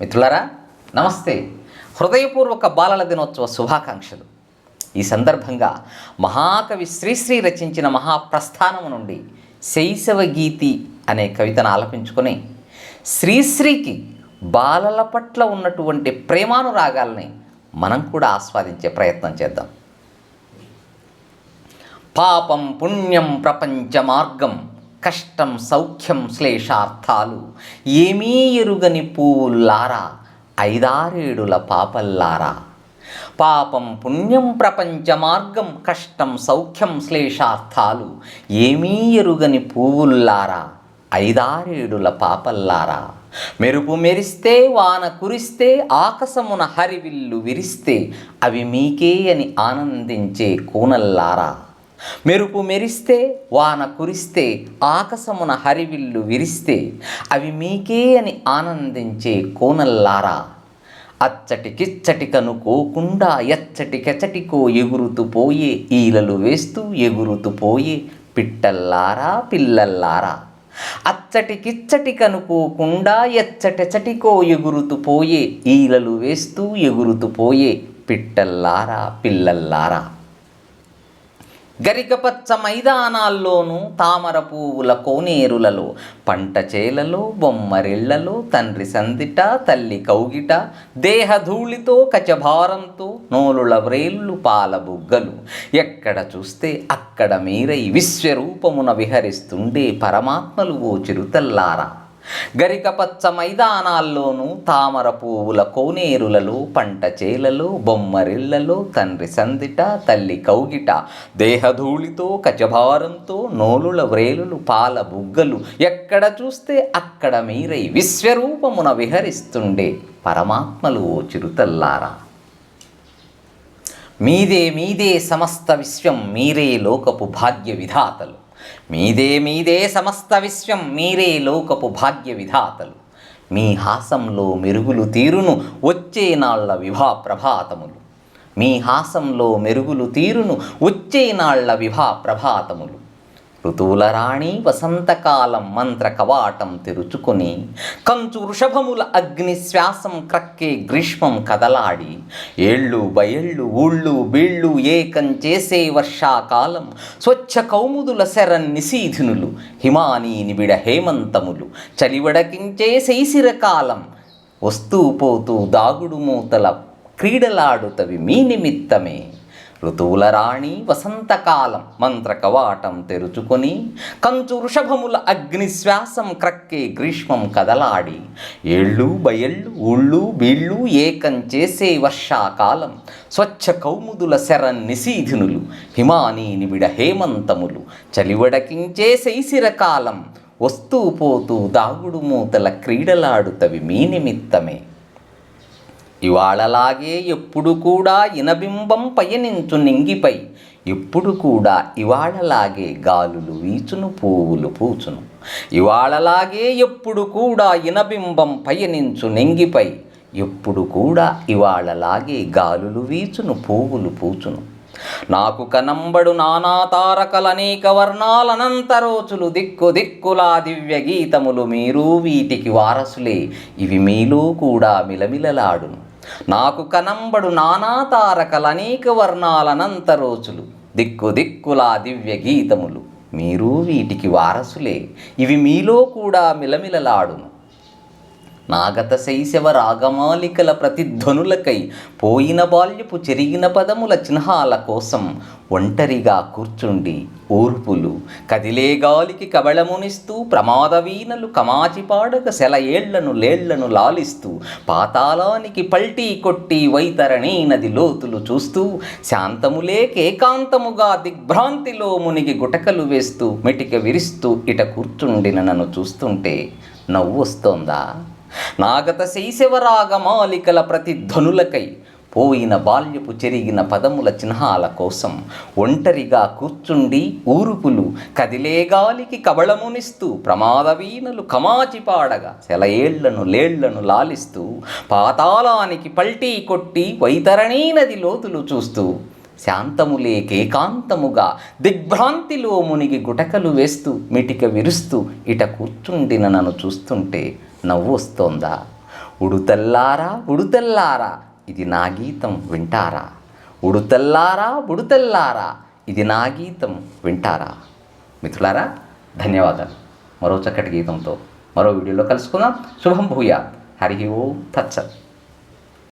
మిత్రులారా నమస్తే. హృదయపూర్వక బాలల దినోత్సవ శుభాకాంక్షలు. ఈ సందర్భంగా మహాకవి శ్రీశ్రీ రచించిన మహాప్రస్థానము నుండి శైశవ గీతి అనే కవితను ఆలపించుకొని శ్రీశ్రీకి బాలల పట్ల ఉన్నటువంటి ప్రేమానురాగాల్ని మనం కూడా ఆస్వాదించే ప్రయత్నం చేద్దాం. పాపం పుణ్యం ప్రపంచ మార్గం కష్టం సౌఖ్యం శ్లేషార్థాలు. ఏమీ ఎరుగని పువ్వుల్లారా ఐదారేడుల పాపల్లారా. పాపం పుణ్యం ప్రపంచ మార్గం కష్టం సౌఖ్యం శ్లేషార్థాలు. ఏమీ ఎరుగని పువ్వుల్లారా ఐదారేడుల పాపల్లారా. మెరుపు మెరిస్తే వాన కురిస్తే ఆకాశమున హరివిల్లు విరిస్తే అవి మీకే అని ఆనందించే కూనల్లారా. మెరుపు మెరిస్తే వాన కురిస్తే ఆకాశమున హరివిల్లు విరిస్తే అవి మీకే అని ఆనందించే కోనల్లారా? అచ్చటి కిచ్చటి కనుకోకుండా ఎచ్చటి కెచటికో ఎగురుతూ పోయే ఈలలు వేస్తూ ఎగురుతూ పోయే పిట్టల్లారా పిల్లల్లారా? అచ్చటి కిచ్చటి కనుకోకుండా ఎచ్చటెచటికో ఎగురుతూ పోయే ఈలలు వేస్తూ ఎగురుతూ పోయే పిట్టల్లారా పిల్లల్లారా? గరికపచ్చ మైదానాల్లోనూ తామర పువ్వుల కోనేరులలో పంట చేలలో బొమ్మరిళ్ళలో తండ్రి సందిట తల్లి కౌగిట దేహధూళితో కచభారంతో నోలుల వ్రేళ్ళు పాల బుగ్గలు. ఎక్కడ చూస్తే అక్కడ మీరై విశ్వరూపమున విహరిస్తుండే పరమాత్మలు ఓ చిరుతల్లారా. గరికపచ్చ మైదానాల్లోనూ తామర పువ్వుల కోనేరులలో పంట చేలలో బొమ్మరిళ్ళలో తండ్రి సందిట తల్లి కౌగిట దేహధూళితో కచభారంతో నోలుల వ్రేలులు పాల బుగ్గలు ఎక్కడ చూస్తే అక్కడ మీరై విశ్వరూపమున విహరిస్తుండే పరమాత్మలు ఓ చిరుతల్లారా. మీదే మీదే సమస్త విశ్వం మీరే లోకపు భాగ్య విధాతలు. మీదే మీదే సమస్త విశ్వం మీరే లోకపు భాగ్య విధాతలు మీ హాసంలో మెరుగులు తీరును వచ్చే నాళ్ళ విభా ప్రభాతములు. మీ హాసంలో మెరుగులు తీరును వచ్చే నాళ్ళ విభా ప్రభాతములు. ఋతువుల రాణి వసంతకాలం మంత్ర కవాటం తెరుచుకొని కంచు వృషభముల అగ్ని శ్వాసం క్రక్కే గ్రీష్మం కదలాడి ఏళ్ళు బయళ్ళు ఊళ్ళు బీళ్ళు ఏకం చేసే వర్షాకాలం స్వచ్ఛ కౌముదుల శరణ్ నిశీధినులు హిమానీ నిబిడ హేమంతములు చలివడకించే శైశిరకాలం వస్తూ పోతూ దాగుడు మూతల క్రీడలాడుతవి మీ నిమిత్తమే. ఋతువుల రాణి వసంతకాలం మంత్ర కవాటం తెరుచుకొని కంచు వృషభముల అగ్నిశ్వాసం క్రక్కే గ్రీష్మం కదలాడి. ఏళ్ళు బయళ్ళు ఊళ్ళు బీళ్ళు ఏకం చేసే వర్షాకాలం స్వచ్ఛ కౌముదుల శరణ్ నిశీధినులు హిమానీ నిబిడ హేమంతములు. చలివడకించే శైశిరకాలం వస్తూ పోతూ దాగుడు మూతల క్రీడలాడుతవి మీ నిమిత్తమే. ఇవాళలాగే ఎప్పుడు కూడా ఇనబింబం పయనించు నింగిపై ఎప్పుడు కూడా ఇవాళలాగే గాలులు వీచును పువ్వులు పూచును. ఇవాళలాగే ఎప్పుడు కూడా ఇనబింబం పయనించు నింగిపై ఎప్పుడు కూడా ఇవాళలాగే గాలులు వీచును పువ్వులు పూచును. నాకు కనంబడు నానా తారకలనేక వర్ణాలనంతరోచులు దిక్కు దిక్కులా దివ్య గీతములు మీరు వీటికి వారసులే. ఇవి మీలో కూడా మిలమిలలాడును. నాకు కనంబడు నానా తారకలనేక వర్ణాలనంతరోచులు దిక్కు దిక్కులా దివ్య గీతములు. మీరు వీటికి వారసులే. ఇవి మీలో కూడా మిలమిలలాడును. నాగత శైశవ రాగమాలికల ప్రతిధ్వనులకై పోయిన బాల్యపు చెరిగిన పదముల చిహ్నాల కోసం ఒంటరిగా కూర్చుండి ఊర్పులు కదిలే గాలికి కబళమునిస్తూ ప్రమాదవీనలు కమాచిపాడక సెల ఏళ్ళను లేళ్ళను లాలిస్తూ పాతాళానికి పల్టీ కొట్టి వైతరణి నది లోతులు చూస్తూ శాంతములేకేకాంతముగా దిగ్భ్రాంతిలో మునిగి గుటకలు వేస్తూ మెటిక విరిస్తూ ఇట కూర్చుండిన నన్ను చూస్తుంటే నవ్వు వస్తోందా? నాగత శైశవరాగమాలికల ప్రతిధ్వనులకై పోయిన బాల్యపు చెరిగిన పదముల చిహ్నాల కోసం ఒంటరిగా కూర్చుండి ఊరుపులు కదిలే గాలికి కబళమునిస్తూ ప్రమాదవీనలు కమాచిపాడగా సెలయేళ్ళను లేళ్ళను లాలిస్తూ పాతాళానికి పల్టీ కొట్టి వైతరణీ నది లోతులు చూస్తూ శాంతములేకేకాంతముగా దిగ్భ్రాంతిలో మునిగి గుటకలు వేస్తూ మిటిక విరుస్తూ ఇట కూర్చుండిన నన్ను చూస్తుంటే నవ్వు వస్తోందా ఉడుతల్లారా ఉడుతల్లారా ఇది నా గీతం వింటారా. ఉడుతల్లారా ఉడుతల్లారా ఇది నా గీతం వింటారా. మిత్రులారా ధన్యవాదాలు. మరో చక్కటి గీతంతో మరో వీడియోలో కలుసుకుందాం. శుభం భూయా హరి ఓం తచ్చత్